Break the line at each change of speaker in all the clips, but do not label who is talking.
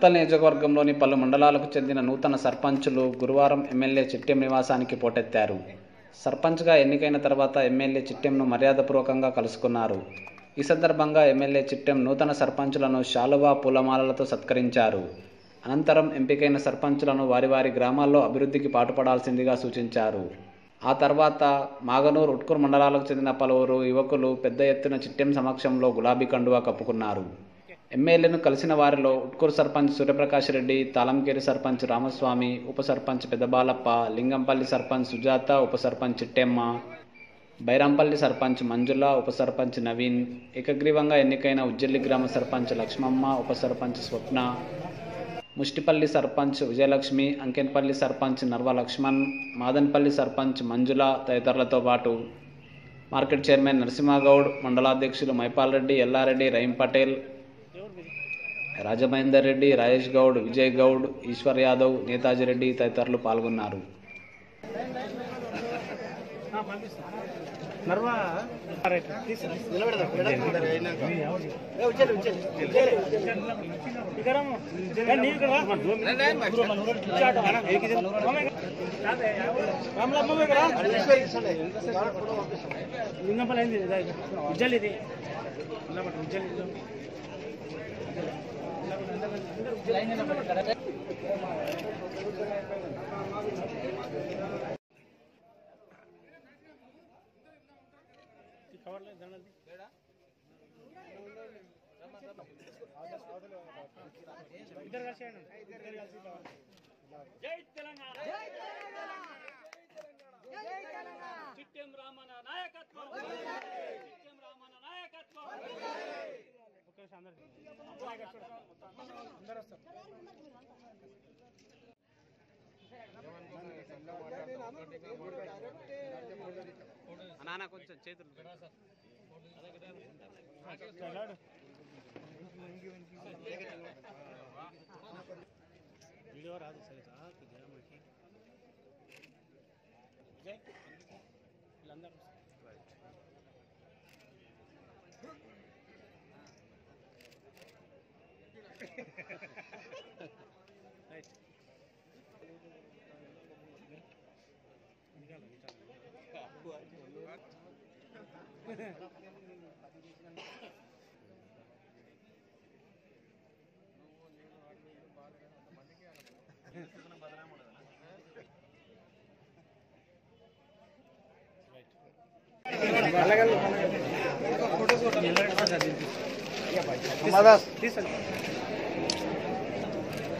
మక్తల్ నియోజకవర్గంలోని పలు మండలాలకు చెందిన నూతన సర్పంచులు గురువారం ఎమ్మెల్యే చిట్టెం నివాసానికి పోటెత్తారు. సర్పంచ్గా ఎన్నికైన తర్వాత ఎమ్మెల్యే చిట్టెంను మర్యాదపూర్వకంగా కలుసుకున్నారు. ఈ సందర్భంగా ఎమ్మెల్యే చిట్టెం నూతన సర్పంచులను శాలువా పూలమాలలతో సత్కరించారు. అనంతరం ఎంపికైన సర్పంచులను వారి వారి గ్రామాల్లో అభివృద్ధికి పాటుపడాల్సిందిగా సూచించారు. ఆ తర్వాత మాగనూరు ఉట్కూరు మండలాలకు చెందిన పలువురు యువకులు పెద్ద ఎత్తున చిట్టెం సమక్షంలో గులాబీ కండువా కప్పుకున్నారు. ఎమ్మెల్యేను కలిసిన వారిలో ఉట్కూరు సర్పంచ్ సూర్యప్రకాష్ రెడ్డి తాళంకేరి సర్పంచ్ రామస్వామి ఉప సర్పంచ్ పెద్దబాలప్ప లింగంపల్లి సర్పంచ్ సుజాత ఉప సర్పంచ్ చిట్టెమ్మ బైరాంపల్లి సర్పంచ్ మంజుల ఉప సర్పంచ్ నవీన్ ఏకగ్రీవంగా ఎన్నికైన ఉజ్జల్లి గ్రామ సర్పంచ్ లక్ష్మమ్మ ఉప సర్పంచ్ స్వప్న ముష్టిపల్లి సర్పంచ్ విజయలక్ష్మి అంకెన్పల్లి సర్పంచ్ నర్వ లక్ష్మణ్ మాదన్పల్లి సర్పంచ్ మంజుల తదితరులతో పాటు మార్కెట్ చైర్మన్ నరసింహగౌడ్ మండలాధ్యక్షులు మైపాల్ రెడ్డి ఎల్లారెడ్డి రహీం పటేల్ రాజమహేందర్ రెడ్డి రాజేష్ గౌడ్ విజయ్ గౌడ్ ఈశ్వర్ యాదవ్ నేతాజీ రెడ్డి తదితరులు పాల్గొన్నారు
నర్వా ఉజ్జల్ ఇది జై తెలంగాణ. జై తెలంగాణ. జై తెలంగాణ. చిట్టెం రామన నాయక ఒక్క నిమిషం వస్తారు
నాన్న కొంచెం చేతులు
వీడియో రాదు సరిగా राइट निकालो निकालो अलग अलग फ़ोटो हमारा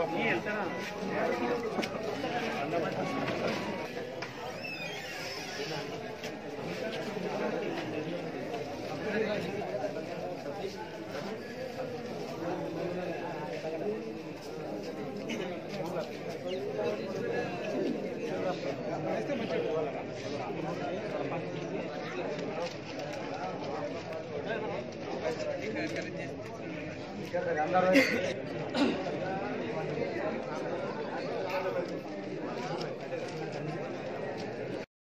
Este Gracias. Thank you.